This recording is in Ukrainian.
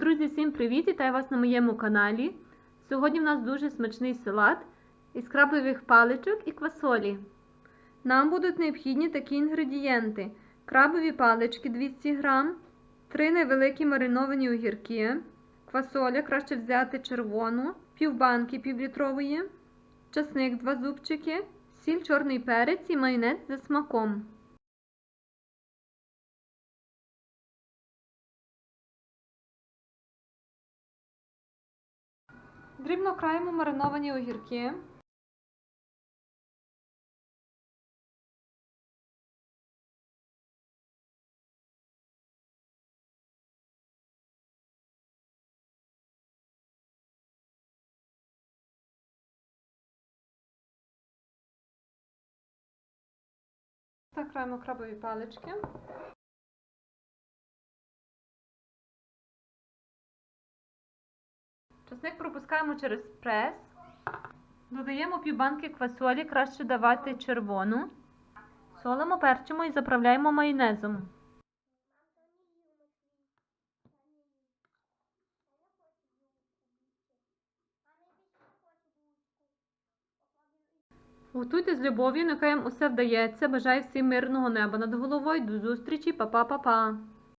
Друзі, всім привіт! Вітаю вас на моєму каналі. Сьогодні в нас дуже смачний салат із крабових паличок і квасолі. Нам будуть необхідні такі інгредієнти: крабові палички 200 г, 3 невеликі мариновані огірки, квасоля краще взяти червону, півбанки півлітрової, часник 2 зубчики, сіль, чорний перець і майонез за смаком. Дрібно краємо мариновані огірки. Так, краємо крабові палички. Часник пропускаємо через прес. Додаємо півбанки квасолі, краще давати червону. Солимо, перчимо і заправляємо майонезом. Готуйте з любов'ю, нехай усе вдається. Бажаю всім мирного неба над головою. До зустрічі, па-па-па-па!